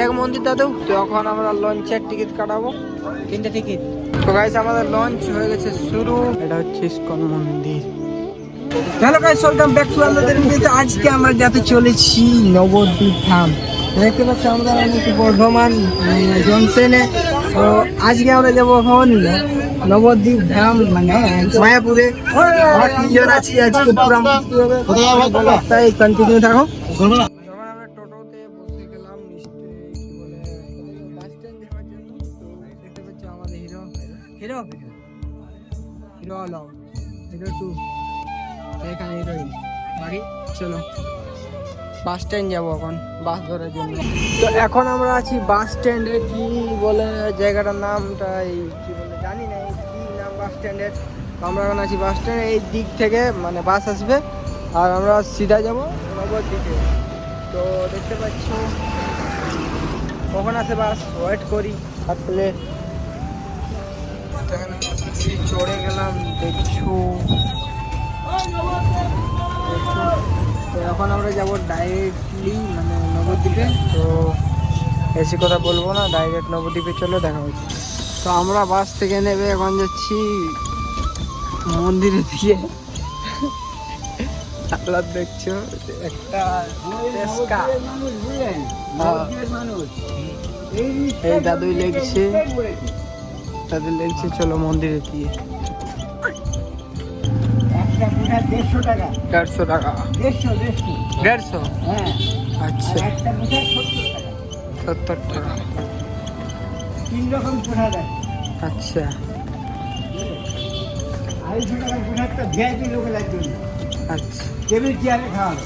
এটাকে মন্দির দাদু তো। এখন আমরা লঞ্চের টিকিট কাটাবো। তিনটে টিকিট? তো গাইস আমাদের লঞ্চ হয়ে গেছে শুরু। এটা হচ্ছে ইস্কন মন্দির। Hello guys welcome back to আমাদের ভিডিওতে আজকে আমরা যেতে চলেছি নবদ্বীপ ধাম। দেখতে পাচ্ছি আমরা অনেক বর্ধমান জনসেনে তো আজকে আমরা যাব এখন নবদ্বীপ ধাম মানে মায়াপুরে। আমরা তিনজন আছি আজকে পুরো। তাই কন্টিনিউ থাকো। আলম হিরো টু এখানে হিরোইন বাড়ি, চলো। বাস স্ট্যান্ড যাব এখন, বাস ধরার জন্য। তো এখন আমরা আছি বাস স্ট্যান্ডে কি বলে জায়গাটার নামটা এই কি বলে জানি না, এই নাম বাস স্ট্যান্ডের আমরা এখন আছি বাস স্ট্যান্ড এই দিক থেকে মানে বাস আসবে। আর আমরা সিধা যাব যাব দিকে। তো দেখতে পাচ্ছ, কখন আসে বাস? ওয়েট করি আসলে ট্যাক্সি চড়ে গেলাম দেখছ। দেখছ। তো এখন আমরা যাব ডাইরেক্টলি মানে নবদ্বীপে। তো বেশি কথা বলব না ডাইরেক্ট নবদ্বীপে চলে দেখা হচ্ছে। তো আমরা বাস থেকে নেবে এখন যাচ্ছি মন্দিরের দিকে। আল্লাহ দেখছ একটা হ্যাঁ। এই দাদুই লেগছে। দাদু লেগছে চলো মন্দিরে দিয়ে দেড়শো টাকা। দেড়শো টাকা। হ্যাঁ। আচ্ছা। আর সত্তর টাকা। তিন রকম দেয়। আচ্ছা। আড়াইশো ভিআইপি লোকের জন্য আচ্ছা। টেবিল চেয়ারে খাওয়াবে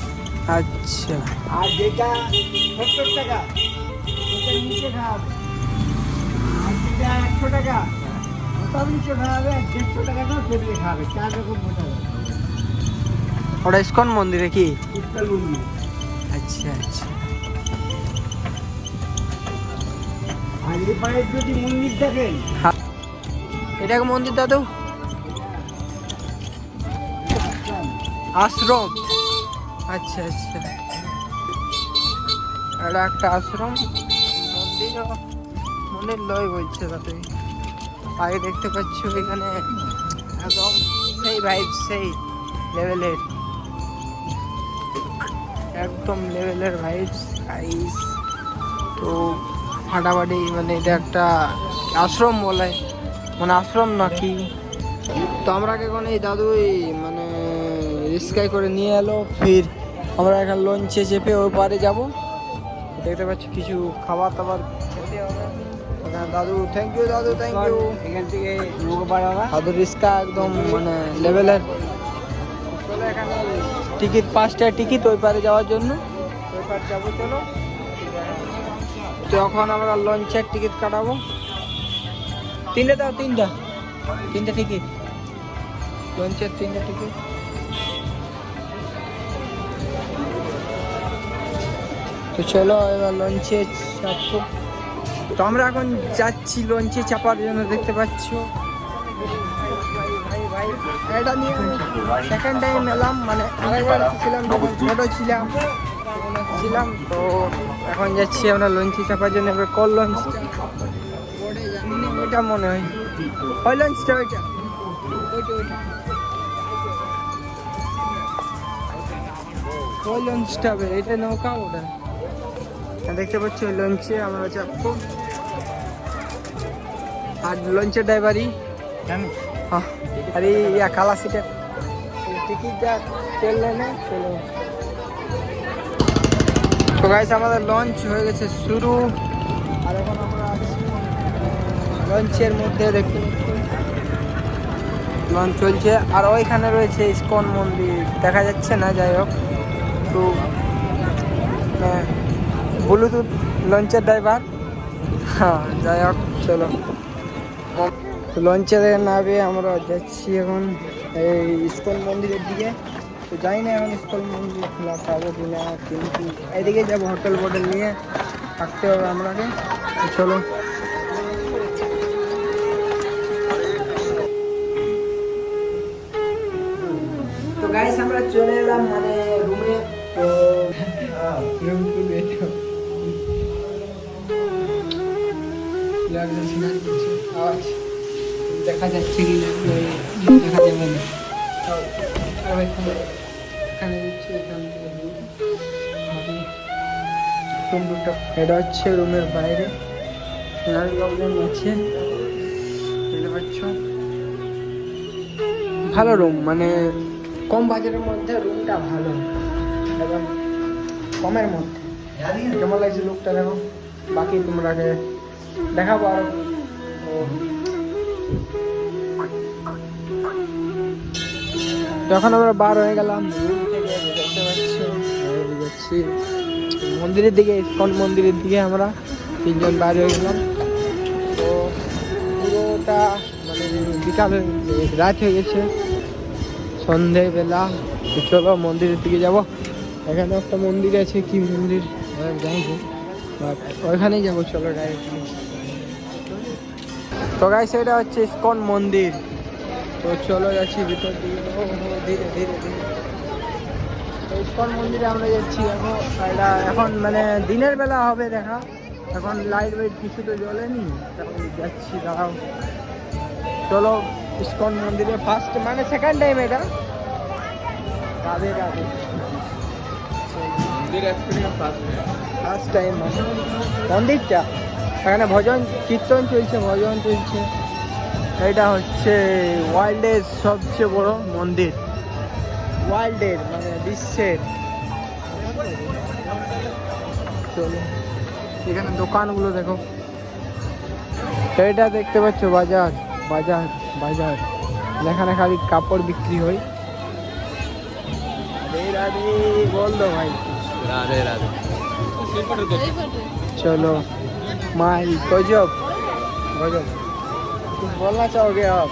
আচ্ছা। আর যেটা সত্তর টাকা নিচে খাওয়াবে ওটা ইস্কন মন্দিরে কি? মন্দির আচ্ছা আচ্ছা আর এই মন্দির দাদু? আশ্রম। আচ্ছা আচ্ছা। এটা একটা আশ্রম। মন্দির মন্দির লয় বলছে তাতে। আগে দেখতে পাচ্ছ এখানে একদম সেই ভাইব সেই লেভেলের একদম লেভেলের ভাইবস আইস তো ফাটাফাটি মানে এটা একটা আশ্রম বলে। মানে আশ্রম নাকি তো আমরা এখন এই দাদু এই মানে রিস্কায় করে নিয়ে এলো, ফির আমরা এখন লঞ্চে চেপে ওই পারে যাব। দেখতে পাচ্ছি কিছু খাবার টাবার খেতে হবে। দাদু থ্যাংক ইউ দাদু থ্যাংক ইউ এখান থেকে নৌকো পাড়াবা দাদু রিস্কা একদম মানে লেভেলের চলো এখানে টিকিট পাঁচটা টিকিট ওই পারে যাওয়ার জন্য। ওই পার যাব চলো তো এখন আমরা লঞ্চের টিকিট কাটাবো। তিনটে দাও তিনটা। তিনটে টিকিট। লঞ্চের তিনটে টিকিট। তো চলো এবার লঞ্চে চাপবো। তো আমরা এখন যাচ্ছি লঞ্চে চাপার জন্য, দেখতে পাচ্ছ। এটা নিয়ে মানে যখন ছোটো ছিলাম ছিলাম, তো এখন যাচ্ছি আমরা লঞ্চে চাপার জন্য। এবার কল লঞ্চ মনে হয়। লঞ্চটা এটা নৌকা ওটা। দেখতে পাচ্ছি ওই লঞ্চে আমরা চাপবো আর লঞ্চের ড্রাইভারই হ্যাঁ আরে ইয়া কালা সিটের টিকিট যা তেল নেয় চলো তো গাইস আমাদের লঞ্চ হয়ে গেছে শুরু। আর এখন আমরা আছি লঞ্চের মধ্যে দেখতে লঞ্চ চলছে আর ওইখানে রয়েছে ইস্কন মন্দির। দেখা যাচ্ছে না যাই হোক। তো ব্লুটুথ লঞ্চের ড্রাইভার হ্যাঁ যাই হোক চলো। তো লঞ্চে নামে আমরা যাচ্ছি এখন এই ইস্কন মন্দিরের দিকে। তো যাই না এখন ইস্কন মন্দির খোলা পাবো কি না, কিন্তু এদিকে যাব হোটেল ফোটেল নিয়ে, থাকতে হবে আমাকে চলো। তো আমরা চলে এলাম মানে রুমে তো কিছু আওয়াজ দেখা যাচ্ছে কি না দেখা যাবে না হচ্ছে হচ্ছে রুমের বাইরে। ভালো রুম মানে কম বাজারের মধ্যে রুমটা ভালো। একদম কমের মধ্যে। কেমন লাগছে লোকটা দেখো? বাকি তোমরাকে দেখাবো আরও। যখন আমরা বার হয়ে গেলাম মন্দিরের দিকে, ইস্কন মন্দিরের দিকে আমরা তিনজন বার হয়ে গেলাম। তো পুরোটা মানে বিকাল রাত হয়ে গেছে। সন্ধেবেলা চলো মন্দিরের দিকে যাব। এখানে একটা মন্দির আছে, কি মন্দির? যাই ওইখানেই যাব, চলো ডাইরেক্টলি তো গাইস এটা হচ্ছে ইস্কন মন্দির। তো চলো যাচ্ছি ভিতর দিকে। ধীরে ধীরে ধীরে। তো ইস্কন মন্দিরে আমরা যাচ্ছি। এখন এটা এখন মানে দিনের বেলা হবে দেখা। এখন লাইট ওয়াইট কিছু তো জ্বলেনি তখন যাচ্ছি দাঁড়াও। চলো ইস্কন মন্দিরে ফার্স্ট মানে সেকেন্ড টাইম এটা। রাধে রাধে ফার্স্ট টাইম মানে মন্দিরটা। এখানে ভজন কীর্তন চলছে ভজন চলছে। এটা হচ্ছে ওয়ার্ল্ডের সবচেয়ে বড় মন্দির। ওয়ার্ল্ডের মানে বিশ্বের। এখানে দোকানগুলো দেখো। এটা দেখতে পাচ্ছ বাজার বাজার বাজার। যেখানে খালি কাপড় বিক্রি হয়। চলো মাই গজব। গজব। कुछ बोलना चाहोगे आप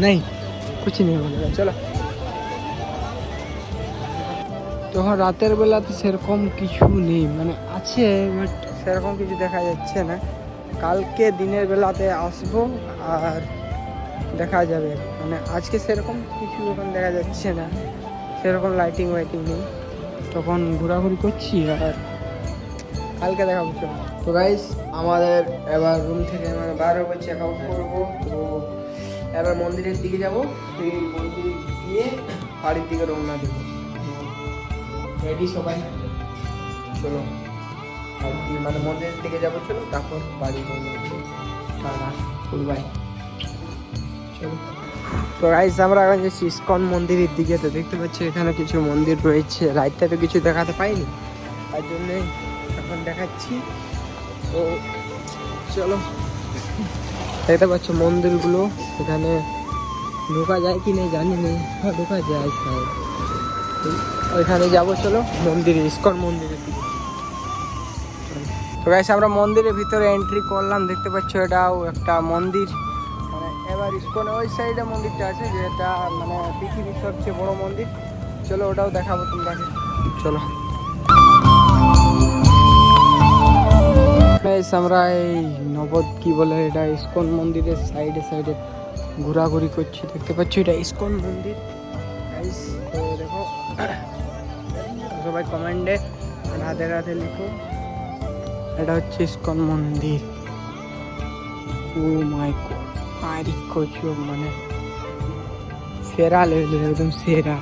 नहीं कुछ नहीं बोलेगा चलो তখন রাতের বেলা তো সেরকম কিছু নেই মানে আছে বাট সেরকম কিছু দেখা যাচ্ছে না কালকে দিনের বেলাতে আসবো আর দেখা যাবে মানে আজকে সেরকম কিছু এখন দেখা যাচ্ছে না সেরকম লাইটিং ওয়াইটিং নেই তখন ঘোরাঘুরি করছি আর কালকে দেখাবো চলো তো গাইস আমাদের এবার রুম থেকে মানে বার হব চেক আউট করব। তো এবার মন্দিরের দিকে যাব। সেই মন্দির গিয়ে বাড়ির দিকে রওনা দেবো। রেডি সবাই? চলো। মানে মন্দিরের দিকে যাব, চলো, তারপর বাড়ি রওনা দেবো টাটা বাই চলো। তো গাইস আমরা এখন যাচ্ছি ইস্কন মন্দিরের দিকে। তো দেখতে পাচ্ছি এখানে কিছু মন্দির রয়েছে। রাইটটা তো কিছু দেখাতে পাইনি। তার জন্যে এখন দেখাচ্ছি। তো চলো। দেখতে পাচ্ছ মন্দিরগুলো, এখানে ঢোকা যায় কি নেই জানি নেই। হ্যাঁ ঢোকা যায় স্যার। ওইখানে যাব, চলো। মন্দিরে, ইস্কন মন্দিরের দিকে তো গাইস আমরা মন্দিরের ভিতরে এন্ট্রি করলাম। দেখতে পাচ্ছ এটাও একটা মন্দির। মানে এবার ইস্কনে ওই সাইডে মন্দিরটা আছে, যেটা মানে পৃথিবীর সবচেয়ে বড় মন্দির। চলো, ওটাও দেখাবো তোমরাকে চলো। আমরা এই নবদ কি বলে এটা, ইস্কন মন্দিরের সাইডে সাইডে ঘোরাঘুরি করছি, দেখতে পাচ্ছি এটা ইস্কন মন্দির। তো দেখো, সবাই কমেন্টে রাধে রাধে লিখো। এটা হচ্ছে ইস্কন মন্দির। ও মাই গড আরে মানে সেরা লেভেলের একদম সেরা।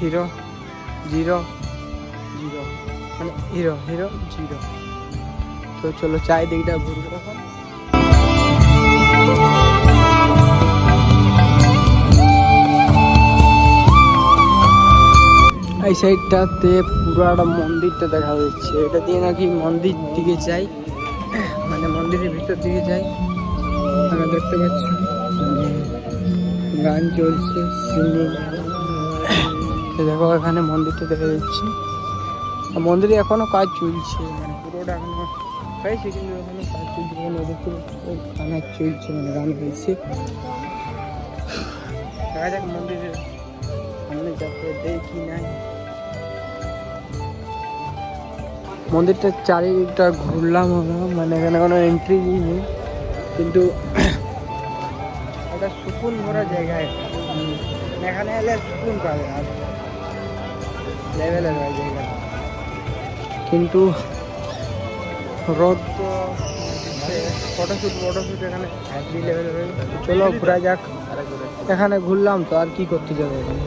হিরো, জিরো জিরো মানে হিরো হিরো, জিরো। তো চলো চারিদিকটা ঘুরবো এখন এই সাইডটাতে পুরাটা মন্দিরটা দেখা যাচ্ছে। এটা দিয়ে নাকি মন্দির দিকে যাই। মানে মন্দিরের ভিতর দিকে যাই। আমরা দেখতে পাচ্ছি? গান চলছে, সিঙ্গিং দেখো, এখানে মন্দিরটা দেখা যাচ্ছে। মন্দিরে এখনও কাজ চলছে মানে পুরোটা এখনও হয়েছে, কিন্তু এখনও কাজ চলছে মানে দেখতে গান চলছে মানে গান হয়েছে। দেখা যাক মন্দিরের সামনে যাতে দেখি নাই। মন্দিরটার চারিদিকটা ঘুরলাম আমরা মানে এখানে কোনো এন্ট্রি নেই। কিন্তু একটা সুকুন ভরা জায়গা। এখানে এলে সুকুন পাবে আর লেভেলের জায়গাটা। কিন্তু রোদ তো ফটোশ্যুট ফটোশ্যুট এখানে লেভেলের হয়ে চলো ঘোরা যাক। এখানে ঘুরলাম তো, আর কি করতে যাব এখানে?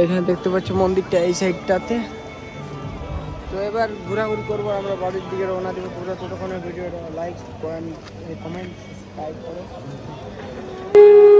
এখানে দেখতে পাচ্ছ মন্দিরটা এই সাইডটাতে তো এবার ঘোরাঘুরি করব আমরা বাড়ির দিকে রওনা দিব পুরো ততক্ষণে। ভিডিওটা লাইক কমেন্ট সাবস্ক্রাইব করো। Thank you.